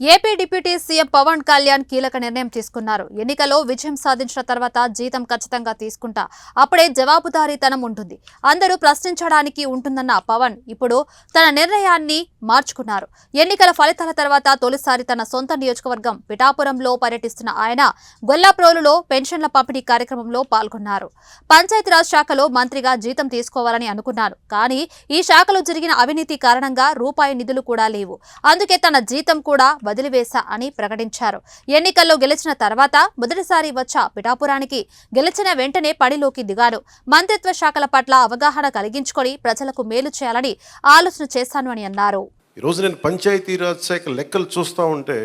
AP deputy CM Pawan Kalyan కీలక నిర్ణయం తీసుకున్నారు. ఎన్నికలో విజయం సాధించిన తర్వాత జీతం ఖచ్చితంగా తీసుకుంటా. అప్పుడే జవాబుదారీతనం ఉంటుంది. అందరూ ప్రశ్నించడానికి ఉంటుందన్న పవన్ ఇప్పుడు తన నిర్ణయాన్ని మార్చుకున్నారు. ఎన్నికల ఫలితాల తర్వాత తొలిసారి తన సొంత నియోజకవర్గం పిఠాపురంలో పర్యటిస్తున్న ఆయన గొల్లాప్రోలులో పెన్షన్ల పంపిణీ కార్యక్రమంలో పాల్గొన్నారు. పంచాయతీరాజ్ శాఖలో మంత్రిగా జీతం తీసుకోవాలని అనుకున్నాను. కానీ ఈ శాఖలో జరిగిన అవినీతి కారణంగా రూపాయి నిధులు కూడా లేవు. అందుకే తన జీతం కూడా వదిలివేశా అని ప్రకటించారు. ఎన్నికల్లో గెలిచిన తర్వాత మొదటిసారి వచ్చా పిఠాపురానికి. గెలిచిన వెంటనే పడిలోకి దిగాను. మంత్రిత్వ శాఖల పట్ల అవగాహన కలిగించుకొని ప్రజలకు మేలు చేయాలని ఆలోచన చేశాను అని అన్నారు. ఈరోజు నేను పంచాయతీరాజ్ శాఖ లెక్కలు చూస్తూ ఉంటే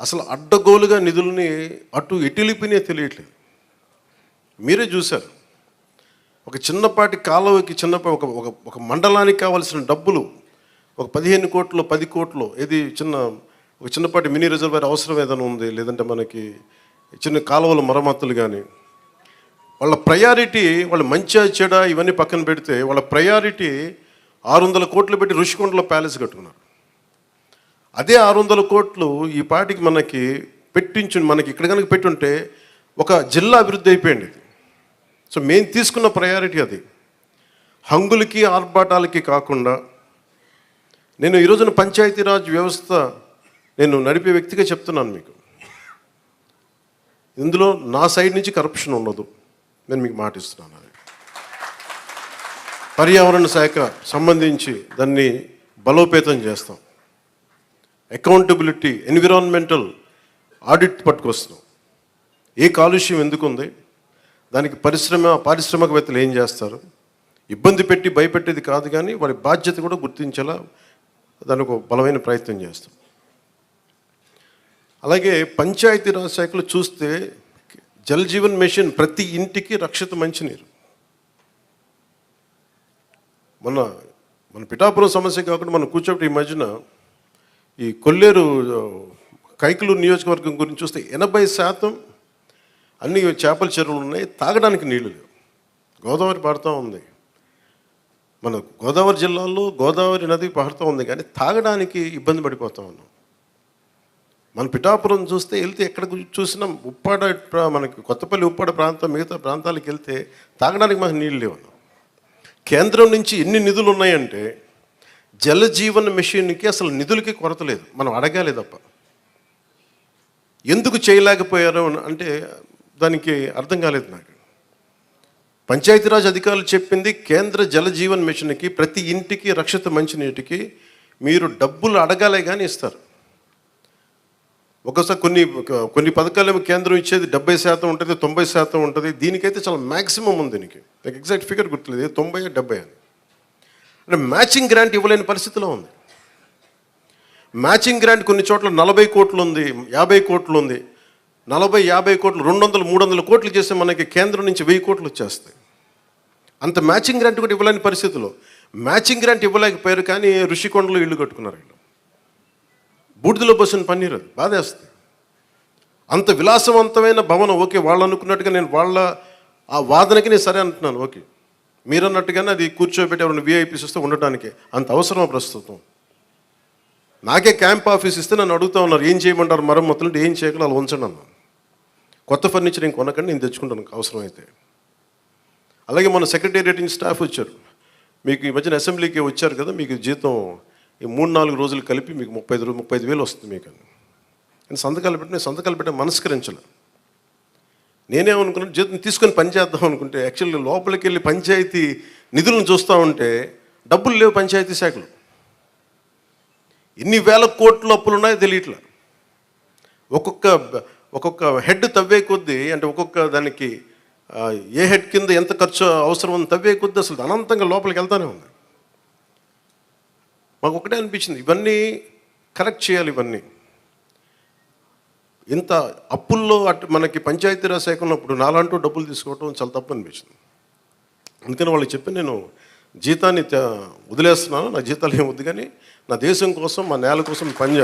అసలు అడ్డగోలుగా నిధుల్ని అటు ఎటులిపినే తెలియట్లేదు. మీరే చూశారు. ఒక చిన్నపాటి కాలువకి చిన్నపాటి ఒక ఒక ఒక మండలానికి కావాల్సిన డబ్బులు ఒక పదిహేను కోట్లు పది కోట్లు ఏది చిన్న ఒక చిన్నపాటి మినీ రిజర్వేర్ అవసరం ఏదైనా ఉంది? లేదంటే మనకి చిన్న కాలువల మరమ్మతులు కానీ వాళ్ళ ప్రయారిటీ వాళ్ళ మంచిగా చెడ ఇవన్నీ పక్కన పెడితే వాళ్ళ ప్రయారిటీ ఆరు వందల కోట్లు పెట్టి ఋషికొండలో ప్యాలెస్ కట్టుకున్నారు. అదే ఆరు వందల కోట్లు ఈ పాటికి మనకి పెట్టించు మనకి ఇక్కడ కనుక పెట్టుంటే ఒక జిల్లా అభివృద్ధి అయిపోయింది సో మేము తీసుకున్న ప్రయారిటీ అది. హంగులకి ఆర్భాటాలకి కాకుండా నేను ఈ రోజున పంచాయతీరాజ్ వ్యవస్థ నేను నడిపే వ్యక్తిగా చెప్తున్నాను మీకు. ఇందులో నా సైడ్ నుంచి కరప్షన్ ఉండదు. నేను మీకు మాటిస్తున్నాను అది. పర్యావరణ శాఖ సంబంధించి దాన్ని బలోపేతం చేస్తాం. అకౌంటబిలిటీ ఎన్విరాన్మెంటల్ ఆడిట్ పట్టుకొస్తున్నాం. ఏ కాలుష్యం ఎందుకుంది? దానికి పరిశ్రమ పారిశ్రామికవేత్తలు ఏం చేస్తారు? ఇబ్బంది పెట్టి భయపెట్టేది కాదు కానీ వారి బాధ్యత కూడా గుర్తించేలా దానికి బలమైన ప్రయత్నం చేస్తాం. అలాగే పంచాయతీరాజ్ శాఖలు చూస్తే జల్ జీవన్ మిషన్ ప్రతి ఇంటికి రక్షిత మంచినీరు. మన మన పిఠాపురం సమస్య కాకుండా మనం కూర్చోబెట్టి ఈ మధ్యన ఈ కొల్లేరు కైకలూరు నియోజకవర్గం గురించి చూస్తే ఎనభై శాతం అన్ని చేపల చెరువులు ఉన్నాయి తాగడానికి నీళ్ళు లేవు. గోదావరి పారుతూ ఉంది. మన గోదావరి జిల్లాలో గోదావరి నది పహడుతూ ఉంది కానీ తాగడానికి ఇబ్బంది పడిపోతూ ఉన్నాం. మన పిఠాపురం చూస్తే వెళ్తే ఎక్కడ చూసినా ఉప్పాడ మనకి కొత్తపల్లి ఉప్పాడ ప్రాంతం మిగతా ప్రాంతాలకు వెళ్తే తాగడానికి మాకు నీళ్ళు లేవు కేంద్రం నుంచి ఎన్ని నిధులు ఉన్నాయంటే జల జీవన్ మిషన్కి అసలు నిధులకి కొరత లేదు. మనం అడగాలి తప్ప. ఎందుకు చేయలేకపోయారు అని అంటే దానికి అర్థం కాలేదు నాకు. పంచాయతీరాజ్ అధికారులు చెప్పింది కేంద్ర జలజీవన్ మిషన్కి ప్రతి ఇంటికి రక్షిత మంచినీటికి మీరు డబ్బులు అడగాలే కానీ ఇస్తారు. ఒకసారి కొన్ని కొన్ని పథకాలు కేంద్రం ఇచ్చేది డెబ్బై శాతం ఉంటుంది తొంభై శాతం ఉంటుంది. దీనికైతే చాలా మ్యాక్సిమం ఉంది దీనికి. నాకు ఎగ్జాక్ట్ ఫిగర్ గుర్తులేదు తొంభై డెబ్బై అని. అంటే మ్యాచింగ్ గ్రాంట్ ఇవ్వలేని పరిస్థితిలో ఉంది. మ్యాచింగ్ గ్రాంట్ కొన్ని చోట్ల నలభై కోట్లు ఉంది యాభై కోట్లు ఉంది. నలభై యాభై కోట్లు రెండు వందలు మూడు వందల కోట్లు చేస్తే మనకి కేంద్రం నుంచి వెయ్యి కోట్లు వచ్చేస్తాయి. అంత మ్యాచింగ్ గ్రాంట్ కూడా ఇవ్వలేని పరిస్థితిలో మ్యాచింగ్ గ్రాంట్ ఇవ్వలేకపోయారు కానీ ఋషికొండలో ఇల్లు కట్టుకున్నారు వీళ్ళు. బూడిదలో పోసిన పన్నీరు అది. బాధేస్తుంది అంత విలాసవంతమైన భవనం ఓకే వాళ్ళు అనుకున్నట్టుగా నేను వాళ్ళ ఆ వాదనకి నేను సరే అంటున్నాను ఓకే. మీరు అన్నట్టుగానే అది కూర్చోబెట్టి ఎవరైనా విఐపీస్ వస్తే ఉండటానికి. అంత అవసరం ప్రస్తుతం? నాకే క్యాంప్ ఆఫీస్ ఇస్తే నన్ను అడుగుతా ఉన్నారు ఏం చేయమంటారు? మరమ్మతులు ఏం చేయగలరు అలా ఉంచండి అన్నాను. కొత్త ఫర్నిచర్ ఇంక కొనకండి నేను తెచ్చుకుంటాను అవసరం అయితే అలాగే మన సెక్రటేరియట్ స్టాఫ్ వచ్చారు. మీకు ఈ మధ్యన అసెంబ్లీకి వచ్చారు కదా మీకు జీతం ఈ మూడు నాలుగు రోజులు కలిపి మీకు ముప్పై ఐదు ముప్పై ఐదు వేలు వస్తుంది మీకు. అని నేను సంతకాలు పెట్టిన సంతకాలు పెట్టి మనస్కరించలే నేనేమనుకున్నాను జీతం తీసుకొని పని చేద్దాం అనుకుంటే యాక్చువల్లీ లోపలికి వెళ్ళి పంచాయతీ నిధులను చూస్తూ ఉంటే డబ్బులు లేవు పంచాయతీ శాఖలు. ఎన్ని వేల కోట్ల అప్పులు ఉన్నాయో తెలియట్లే. ఒక్కొక్క ఒక్కొక్క హెడ్ తవ్వే కొద్దీ అంటే ఒక్కొక్క దానికి ఏ హెడ్ కింద ఎంత ఖర్చు అవసరం ఉంది తవ్వే కొద్ది అసలు అనంతంగా లోపలికి వెళ్తానే ఉంది. మాకు ఒకటే అనిపించింది ఇవన్నీ కరెక్ట్ చేయాలి ఇవన్నీ. ఇంత అప్పుల్లో అటు మనకి పంచాయతీరాజ్ శాఖ ఉన్నప్పుడు నాలంటూ డబ్బులు తీసుకోవటం చాలా తప్పు అనిపించింది. అందుకని వాళ్ళకి చెప్పి నేను జీతాన్ని వదిలేస్తున్నాను నా జీతాలు ఏం వద్దు కానీ నా దేశం కోసం మా నేల కోసం పని